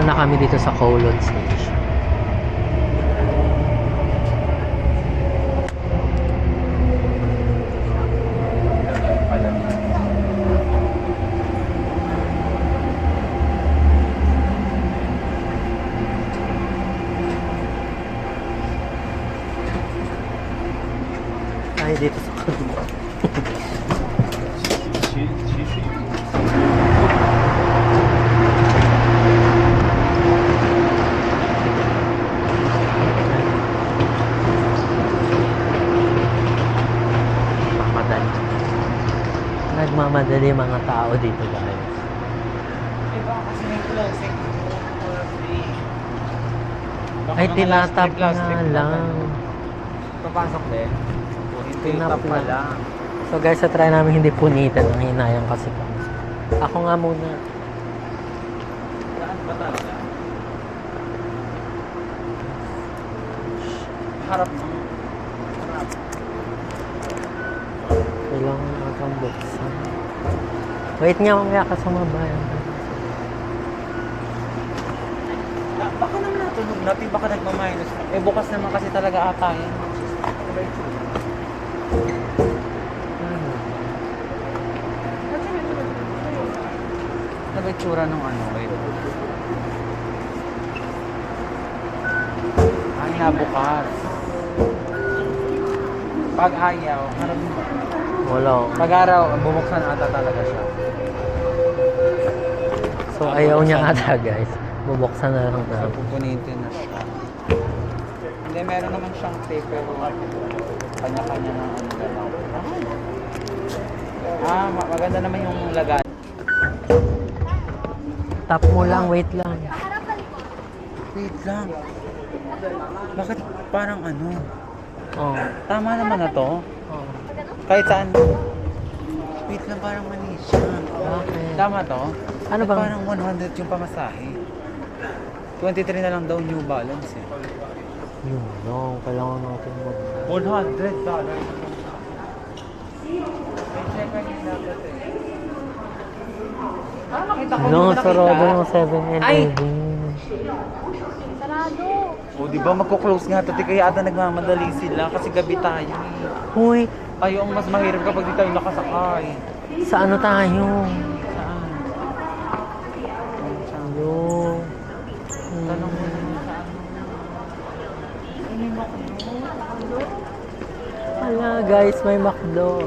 na kami dito sa Kowloon Station. Ay, dito sa Kowloon. Nagmamadali. Nagmamadali yung mga tao dito guys. Iba kasi may closing. Ay, tinatap na lang. Papasok din. Hindi Tinap tap pa lang. So guys, sa try namin hindi punitan. Ang hinayang kasi kami. Ako nga muna. Saan ba talaga? Harap mo. Harap. Kailangan akong buksan. Wait nga, mamaya ka sumabayan. Ah, Baka naman natunog na, di baka nagmaminus na. Eh bukas naman kasi talaga ata yan. Ano ba yung tsura? Ano? Ano ba yung tsura ng ano? Wait. Ay, nabukas. Pag ayaw, mo. Wala. Pag araw, bubuksan ata talaga siya. So ayaw niya ata guys. Bubuksan na lang namin. pupunitin na siya. Hindi, meron naman siyang tape, pero kanya-kanya ng ano galaw. Ah, ma- maganda naman yung lagay. Tap mo lang, wait lang. Wait lang. Bakit parang ano? Oh. Tama naman na to. oh. Kahit saan. Wait lang, parang mali siya. Bakit? Tama to? Ano bang- Parang 100 yung pamasahe. 23 na lang daw New Balance eh. Yun no, kailangan natin mag... 100 dollars. May check rin dapat eh. Nakita ko. No, hindi ko sarado nakita. ng 7-Eleven. O, di ba magko-close nga to? Di kaya ata nagmamadali sila kasi gabi tayo eh. Uy, Tayo ang mas mahirap kapag di tayo nakasakay. sa ano tayo? Saan? Tayo. Hmm. Tanong mo na saan. Hala guys, may McDo.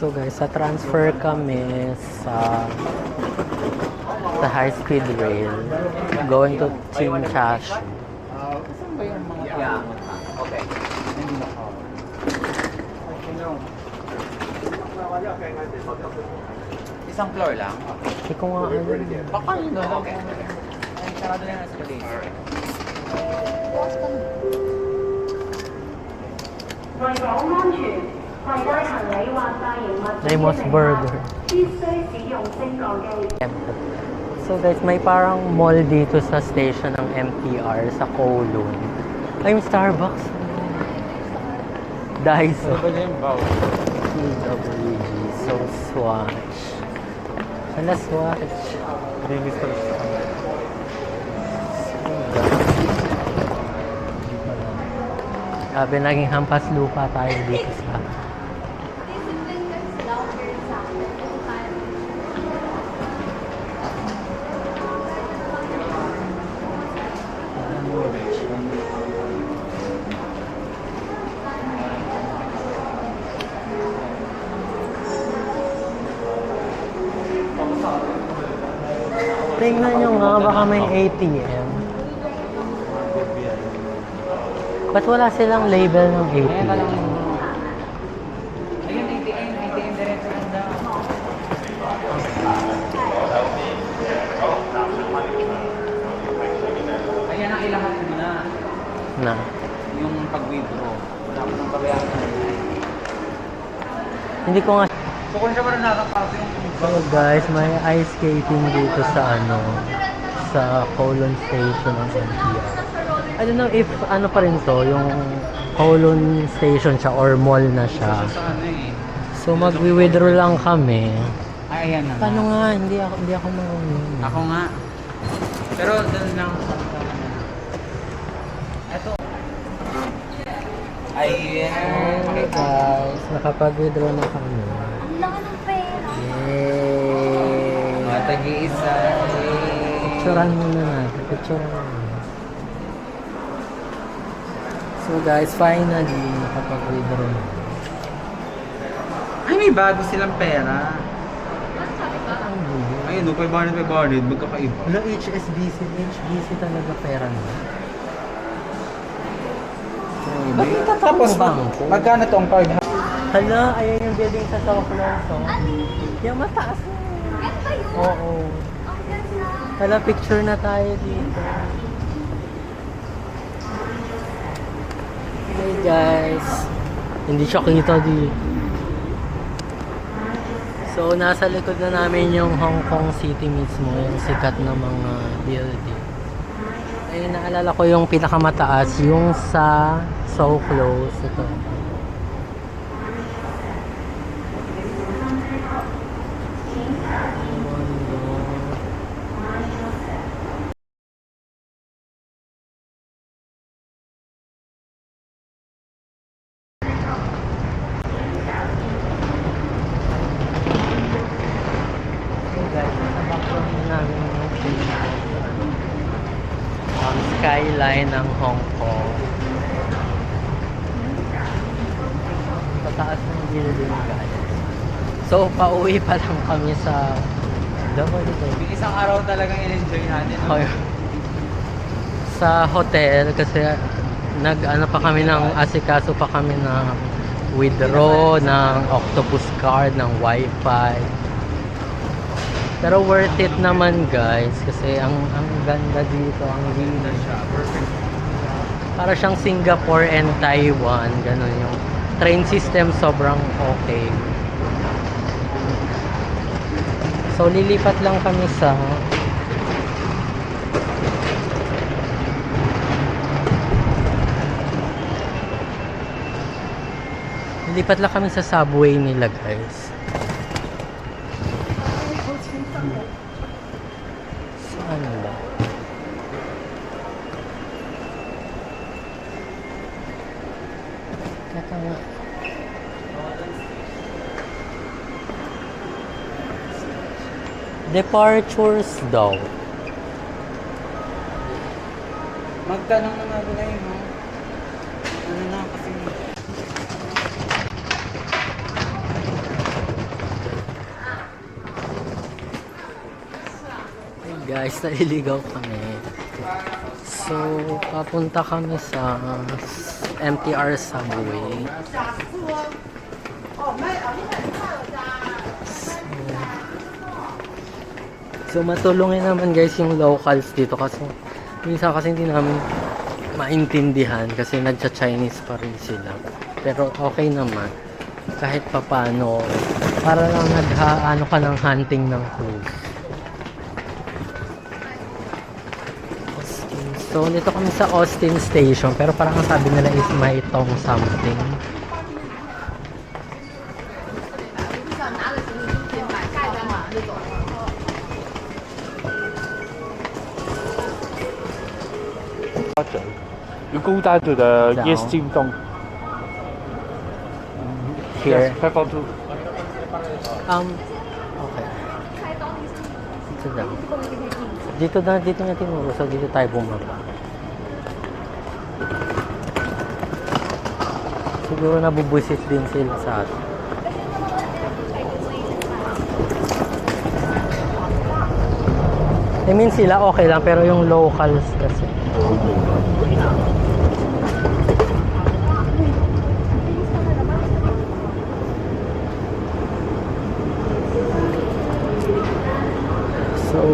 So guys, sa transfer kami sa the high speed rail going to Chimchash. Yeah. Okay. Isang floor lang? Hindi ko nga alam. Baka yun doon. Okay. Sarado na nasa bali. Alright. Bukas pa na. Name's Burger. So guys, may parang mall dito sa station ng MTR sa Kowloon. Ay, yung Starbucks. Daiso. Ano ba yung bow? PWG. So, Swatch. Ano Swatch? Baby Grabe, naging hampas lupa tayo dito sa Tingnan nyo nga, baka may oh. ATM. Ba't wala silang label ng ATM? Ayun, ATM, ATM diretso lang daw. Ayan ang ilahat mo na. Na. Yung pag-withdraw. Wala ko nang. Hindi ko nga. So kung siya parang nakapasok yung So guys, may ice skating dito sa ano sa Colon Station ng MTR. I don't know if ano pa rin to, yung Colon Station siya or mall na siya. So magwi-withdraw lang kami. Ay, ayan na. Paano nga? Hindi ako hindi ako marunong. Ako nga. Pero doon lang. Ito. Ayan. Okay guys, nakapag-withdraw na kami. Yay! Mga tag-iisa. Picturean muna natin. Picturean muna. So guys, finally, nakapag-withdraw na. Ay, may bago silang pera. Ayun, no, 500, 500, magkakaiba. Wala, HSBC. HSBC talaga pera na. Bakit ka Tapos, tapos mag, magkano to ang card? Hala, ayan yung building sa South Lawson. Yung mataas na. Oo. Hala, picture na tayo dito. Hey guys. Hindi siya kita di. So, nasa likod na namin yung Hong Kong City mismo, yung sikat na mga building. Ayun, naalala ko yung pinakamataas, yung sa So Close. Ito. guys, nasa background na namin yung ang skyline ng Hong Kong. Pataas ng building guys. So, pauwi pa lang kami sa dito. Yung isang araw talagang in-enjoy natin. no? Okay. Sa hotel kasi nag ano pa kami ng asikaso pa kami ng withdraw ng octopus card ng wifi pero worth it naman guys kasi ang ang ganda dito ang Ganda siya. Perfect. para siyang Singapore and Taiwan ganun yung train system sobrang okay so lilipat lang kami sa lilipat lang kami sa subway nila guys saan ba Teka nga. Departures daw. Magtanong na nga nila yun, no? Ano na kasi... Hey guys, naliligaw kami. So, papunta kami sa MTR subway. So, matulungin naman guys yung locals dito kasi minsan kasi hindi namin maintindihan kasi nagcha-Chinese pa rin sila. Pero okay naman. Kahit papano, para lang nagha ano ka ng hunting ng. Austin. So, dito kami sa Austin Station. Pero parang ang sabi nila is may tong something. 要高单度的有 Yes 尖东 Here. Yes, 542 Um, okay. Dito daw. Dito na, dito na tinuro. So, dito tayo bumaba. Siguro nabubusit din sila sa atin. I mean sila okay lang pero yung locals kasi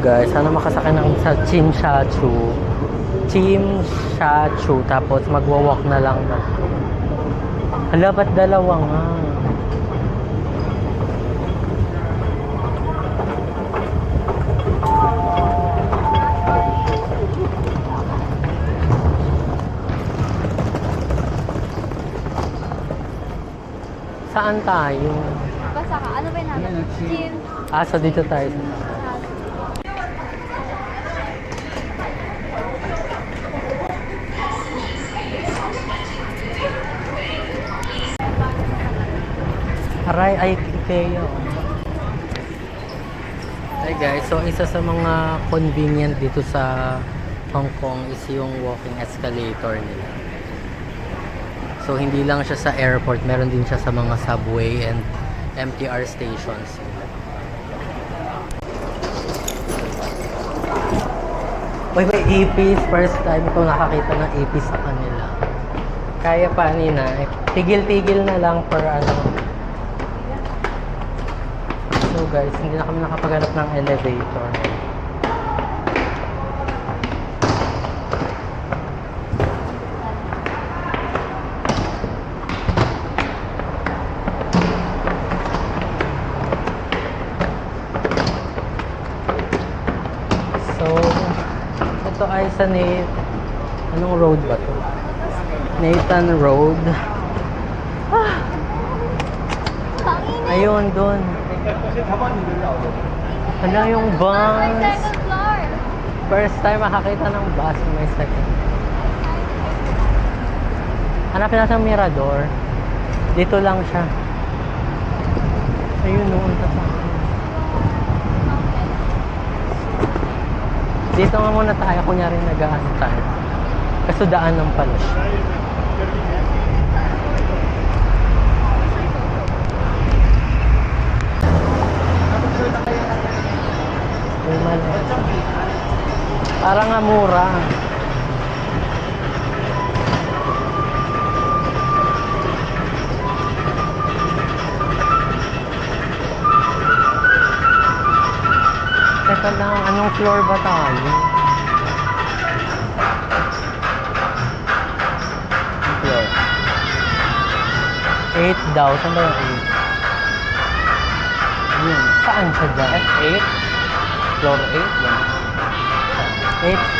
Guys, sana makasakay na kami sa Chinchachu. Team Shachu, tapos magwa-walk na lang na. Hala, ba't dalawa nga? Saan tayo? Basta ka. Ano ba yung natin? Gym. Ah, so dito tayo. Ikea. Hi guys, so isa sa mga convenient dito sa Hong Kong is yung walking escalator nila. So hindi lang siya sa airport, meron din siya sa mga subway and MTR stations. Uy, may ipis. First time ko nakakita ng ipis sa kanila. Kaya pa nina. Tigil-tigil na lang for ano. So guys, hindi na kami nakapaghanap ng elevator. So, ito ay sa Nate. Anong road ba to? Nathan Road. Pangin. Ayun, doon. Ano yung bus? First time makakita ng bus may second. Hanapin natin ang Mirador. Dito lang siya. Ayun noon. Dito nga muna tayo, kunyari nag-aano tayo. Kaso daanan pala siya. Mali. Parang nga mura. Teka lang, anong floor ba tayo? Floor. 8 daw. Saan ba yung 8? Yun. Saan siya dyan? F8? Floor 8? Yan. 8